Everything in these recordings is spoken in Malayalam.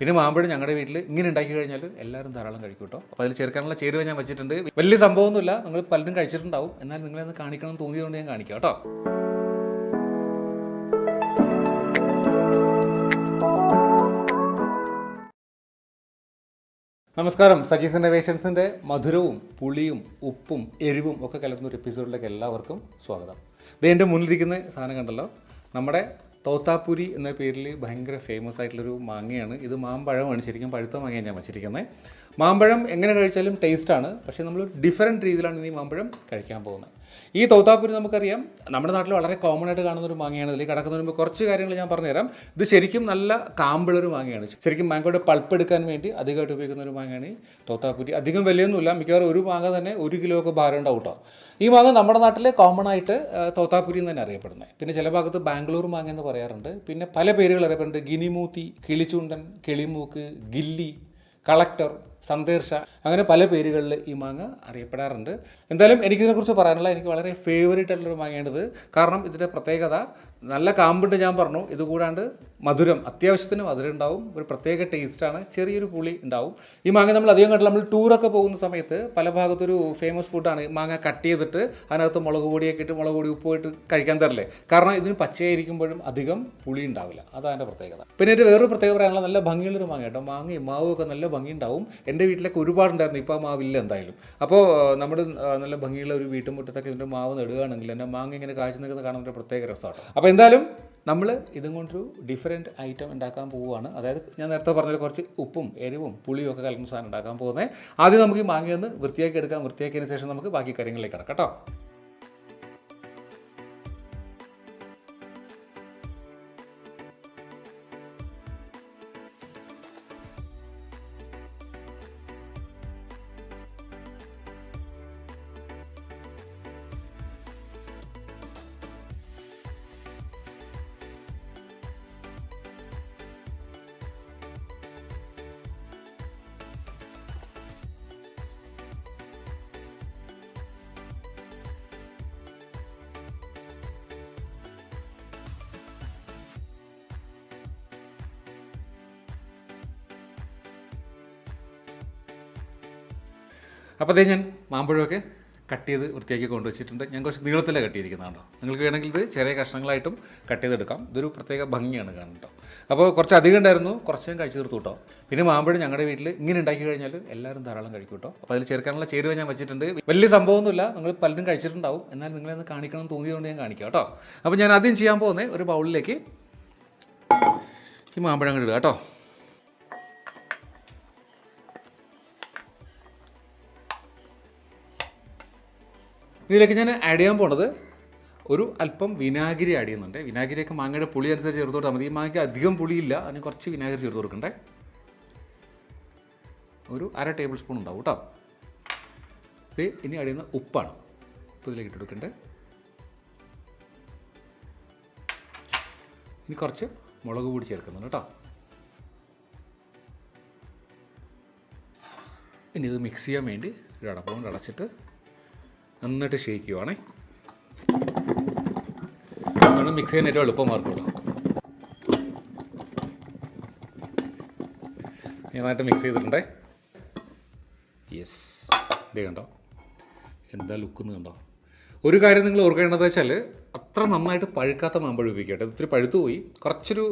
പിന്നെ മാമ്പഴം ഞങ്ങളുടെ വീട്ടിൽ ഇങ്ങനെ ഉണ്ടാക്കി കഴിഞ്ഞാൽ എല്ലാവരും ധാരാളം കഴിക്കും കേട്ടോ അപ്പോൾ അതിൽ ചേർക്കാനുള്ള ചേരുവ ഞാൻ വെച്ചിട്ടുണ്ട്. വലിയ സംഭവമൊന്നുമില്ല. നിങ്ങൾ പലരും കഴിച്ചിട്ടുണ്ടാവും. എന്നാൽ നിങ്ങളെ ഒന്ന് കാണിക്കണം തോന്നിയതുകൊണ്ട് ഞാൻ കാണിക്കാം കേട്ടോ നമസ്കാരം. സജീസ് ഇന്നവേഷൻസിന്റെ മധുരവും പുളിയും ഉപ്പും എരിവും ഒക്കെ കലർന്ന ഒരു എപ്പിസോഡിലേക്ക് എല്ലാവർക്കും സ്വാഗതം. ഇത് എന്റെ മുന്നിലിരിക്കുന്ന സാധനം കണ്ടല്ലോ. നമ്മുടെ തോത്താപ്പുരി എന്ന പേരിൽ ഭയങ്കര ഫേമസ് ആയിട്ടുള്ളൊരു മാങ്ങയാണ്. ഇത് മാമ്പഴമാണ് ശരിക്കും പഴുത്ത മാങ്ങയാണ് ഞാൻ വച്ചിരിക്കുന്നത്. മാമ്പഴം എങ്ങനെ കഴിച്ചാലും ടേസ്റ്റാണ് പക്ഷേ നമ്മൾ ഡിഫറെന്റ് രീതിയിലാണ് ഈ മാമ്പഴം കഴിക്കാൻ പോകുന്നത്. ഈ തോത്താപ്പുരി നമുക്കറിയാം നമ്മുടെ നാട്ടിൽ വളരെ കോമൺ ആയിട്ട് കാണുന്ന ഒരു മാങ്ങയാണ്. ഇതിൽ കിടക്കുന്നതിന് മുമ്പ് കുറച്ച് കാര്യങ്ങൾ ഞാൻ പറഞ്ഞുതരാം. ഇത് ശരിക്കും നല്ല കാമ്പിളൊരു മാങ്ങയാണ്. ശരിക്കും മാങ്ങയുടെ പൾപ്പ് എടുക്കാൻ വേണ്ടി അധികമായിട്ട് ഉപയോഗിക്കുന്ന ഒരു മാങ്ങയാണ് ഈ തോത്താപ്പുരി അധികം വിലയൊന്നുമില്ല. മിക്കവാറും ഒരു മാങ്ങ തന്നെ ഒരു കിലോ ഒക്കെ ഭാരം ഉണ്ടാവും ഈ മാങ്ങ നമ്മുടെ നാട്ടിലെ കോമൺ ആയിട്ട് തോത്താപ്പുരി എന്ന് തന്നെ അറിയപ്പെടുന്നത്. പിന്നെ ചില ഭാഗത്ത് ബാംഗ്ലൂർ മാങ്ങ എന്ന് പറയാറുണ്ട്. പിന്നെ പല പേരുകൾ അറിയപ്പെടുന്നുണ്ട് ഗിനിമൂത്തി കിളിച്ചുണ്ടൻ കിളിമൂക്ക് ഗില്ലി കളക്ടർ സന്ദേശ അങ്ങനെ പല പേരുകളിൽ ഈ മാങ്ങ അറിയപ്പെടാറുണ്ട്. എന്തായാലും എനിക്കിതിനെക്കുറിച്ച് പറയാനുള്ള എനിക്ക് വളരെ ഫേവറേറ്റ് ആയിട്ടുള്ളൊരു മാങ്ങയാണിത്. കാരണം ഇതിന്റെ പ്രത്യേകത നല്ല കാമ്പുണ്ട് ഞാൻ പറഞ്ഞു. ഇതുകൂടാണ്ട് മധുരം അത്യാവശ്യത്തിന് മധുരം ഉണ്ടാവും. ഒരു പ്രത്യേക ടേസ്റ്റാണ് ചെറിയൊരു പുളി ഉണ്ടാവും. ഈ മാങ്ങ നമ്മൾ അധികം കണ്ടില്ല നമ്മൾ ടൂറൊക്കെ പോകുന്ന സമയത്ത് പല ഭാഗത്തൊരു ഫേമസ് ഫുഡാണ് മാങ്ങ കട്ട് ചെയ്തിട്ട് അതിനകത്ത് മുളക് പൊടിയൊക്കെ ഇട്ട് മുളക് പൊടി ഉപ്പ് ഇട്ട് കഴിക്കാൻ തരില്ലേ? കാരണം ഇതിന് പച്ചയായിരിക്കുമ്പോഴും അധികം പുളി ഉണ്ടാവില്ല. അതാണ് പ്രത്യേകത. പിന്നെ എന്റെ വേറൊരു പ്രത്യേകത പറയാനുള്ള നല്ല ഭംഗിയുള്ളൊരു മാങ്ങ കേട്ടോ മാങ്ങയും മാവും ഒക്കെ നല്ല ഭംഗി ഉണ്ടാവും എന്റെ വീട്ടിലൊക്കെ ഒരുപാടുണ്ടായിരുന്നു. ഇപ്പോൾ ആ മാവില്ല എന്തായാലും. അപ്പോൾ നമ്മുടെ നല്ല ഭംഗിയുള്ള ഒരു വീട്ടുമുറ്റത്തൊക്കെ ഇതിന്റെ മാവ് നടുകയാണെങ്കിൽ എന്റെ മാങ്ങ ഇങ്ങനെ കാഴ്ച നിൽക്കുന്നത് കാണാൻ ഒരു പ്രത്യേക രസമാണ് അപ്പോൾ എന്തായാലും നമ്മൾ ഇതും കൊണ്ടൊരു ഡിഫറെന്റ് ഐറ്റം ഉണ്ടാക്കാൻ പോവുകയാണ്. അതായത് ഞാൻ നേരത്തെ പറഞ്ഞ കുറച്ച് ഉപ്പും എരിവും പുളിയും ഒക്കെ കലർന്ന സാധനം ഉണ്ടാക്കാൻ പോകുന്നത്. ആദ്യം നമുക്ക് ഈ മാങ്ങയൊന്ന് വൃത്തിയാക്കി എടുക്കാം. വൃത്തിയാക്കിയതിന് ശേഷം നമുക്ക് ബാക്കി കാര്യങ്ങളിലേക്ക് കിടക്കാം കേട്ടോ. അപ്പോൾ അതേ ഞാൻ മാമ്പഴമൊക്കെ കട്ട് ചെയ്ത് വൃത്തിയാക്കി കൊണ്ടുവച്ചിട്ടുണ്ട്. ഞാൻ കുറച്ച് നീളത്തിലാണ് കട്ട് ചെയ്തിരിക്കുന്നതാണോ നിങ്ങൾക്ക് വേണമെങ്കിൽ ഇത് ചെറിയ കഷ്ണങ്ങളായിട്ടും കട്ട് ചെയ്തെടുക്കാം. ഇതൊരു പ്രത്യേക ഭംഗിയാണ് കാണുന്നത് കേട്ടോ. അപ്പോൾ കുറച്ച് അധികം ഉണ്ടായിരുന്നു. കുറച്ച് ഞാൻ കഴിച്ച് തീർത്തു കേട്ടോ. പിന്നെ മാമ്പഴം ഞങ്ങളുടെ വീട്ടിൽ ഇങ്ങനെ ഉണ്ടാക്കി കഴിഞ്ഞാൽ എല്ലാവരും ധാരാളം കഴിക്കും കേട്ടോ. അപ്പോൾ അതിൽ ചേർക്കാനുള്ള ചേരുവ ഞാൻ വെച്ചിട്ടുണ്ട്. വലിയ സംഭവമൊന്നുമില്ല. നിങ്ങൾ പലരും കഴിച്ചിട്ടുണ്ടാവും. എന്നാൽ നിങ്ങളെ ഒന്ന് കാണിക്കണം എന്ന് തോന്നിയതുകൊണ്ട് ഞാൻ കാണിക്കാം കേട്ടോ. അപ്പോൾ ഞാൻ ആദ്യം ചെയ്യാൻ പോകുന്നത് ഒരു ബൗളിലേക്ക് ഈ മാമ്പഴം ഇടുക കേട്ടോ. ഇതിലേക്ക് ഞാൻ ആഡ് ചെയ്യാൻ പോണത് ഒരു അല്പം വിനാഗിരി ആഡ് ചെയ്യുന്നുണ്ട്. വിനാഗിരിയൊക്കെ മാങ്ങയുടെ പുളി അനുസരിച്ച് ചേർത്ത് കൊടുത്താൽ മതി. ഈ മാങ്ങയ്ക്ക് അധികം പുളിയില്ല. അതിന് കുറച്ച് വിനാഗിരി ചേർത്ത് കൊടുക്കണ്ടേ? ഒരു അര ടേബിൾ സ്പൂൺ ഉണ്ടാവും കേട്ടോ ഇനി ആഡ് ചെയ്യുന്ന ഉപ്പാണ്. ഉപ്പ് ഇതിലേക്ക് ഇട്ട് കൊടുക്കണ്ടേ. ഇനി കുറച്ച് മുളക് പൊടി ചേർക്കുന്നുണ്ട് കേട്ടോ ഇനി ഇത് മിക്സ് ചെയ്യാൻ വേണ്ടി ഒരു അടപ്പം കൊണ്ട് അടച്ചിട്ട് നന്നായിട്ട് ഷേക്ക് ചെയ്യുവാണേ. നമ്മൾ മിക്സ് ചെയ്യാൻ ഏറ്റവും എളുപ്പം മാർക്കുള്ളൂ നന്നായിട്ട് മിക്സ് ചെയ്തിട്ടുണ്ടേ. യെസ് ഇതേ കണ്ടോ? എന്താ ലുക്ക് കണ്ടോ? ഒരു കാര്യം നിങ്ങൾ ഓർക്കേണ്ടത് വെച്ചാൽ അത്ര നന്നായിട്ട് പഴുക്കാത്ത മാമ്പഴം ഉപയോഗിക്കട്ടെ. ഒത്തിരി പഴുത്തു പോയി. കുറച്ചൊരു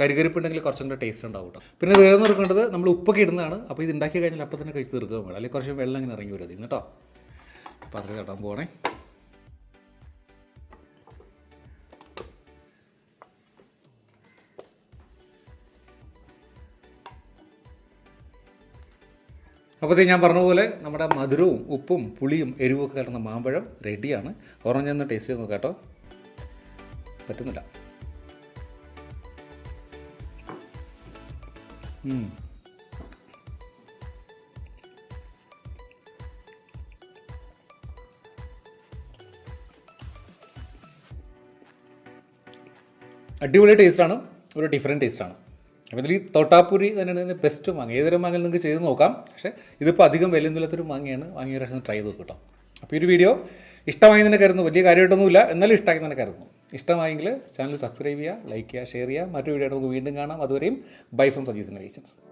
കരികരിപ്പുണ്ടെങ്കിൽ കുറച്ചും കൂടെ ടേസ്റ്റ് ഉണ്ടാവും കേട്ടോ. പിന്നെ വേറെ നിർക്കേണ്ടത് നമ്മൾ ഉപ്പൊക്കെ ഇടുന്നതാണ്. അപ്പോൾ ഇത് ഉണ്ടാക്കി കഴിഞ്ഞാൽ അപ്പം തന്നെ കഴിച്ച് തീർക്കുക അല്ലെങ്കിൽ കുറച്ച് വെള്ളം അങ്ങനെ ഇറങ്ങി വരും കേട്ടോ. പാത്രം കേട്ടാൻ പോകണേ അപ്പോൾ ഞാൻ പറഞ്ഞ പോലെ നമ്മുടെ മധുരവും ഉപ്പും പുളിയും എരിവും കലർന്ന മാമ്പഴം റെഡിയാണ്. ഒന്ന് ടേസ്റ്റ് ചെയ്ത് നോക്കാട്ടോ. കേട്ടോ പറ്റുന്നില്ല അടിപൊളി ടേസ്റ്റാണ് ഒരു ഡിഫറെന്റ് ടേസ്റ്റാണ്. അപ്പോൾ ഇതിൽ ഈ തോട്ടാപ്പുരി തന്നെയാണ് ഇതിന്റെ ബെസ്റ്റ് മാങ്ങ. ഏതൊരു മാങ്ങ നിങ്ങൾക്ക് ചെയ്ത് നോക്കാം. പക്ഷേ ഇതിപ്പോൾ അധികം വിലയൊന്നുമില്ലാത്തൊരു മാങ്ങയാണ്. വാങ്ങിയ പ്രാവശ്യം ട്രൈ ചെയ്ത് കേട്ടോ. അപ്പോൾ ഈ ഒരു വീഡിയോ ഇഷ്ടമായി തന്നെ കരുതുന്നു. വലിയ കാര്യമായിട്ടൊന്നുമില്ല. എന്നാലും ഇഷ്ടമായി തന്നെ കരുതുന്നു. ഇഷ്ടമായെങ്കിൽ ചാനൽ സബ്സ്ക്രൈബ് ചെയ്യുക ലൈക്ക് ചെയ്യുക ഷെയർ ചെയ്യുക. മറ്റൊരു വീഡിയോ നമുക്ക് വീണ്ടും കാണാം. അതുവരെയും ബൈ ഫ്രം സജീസ് ഇന്നോവേഷൻസ്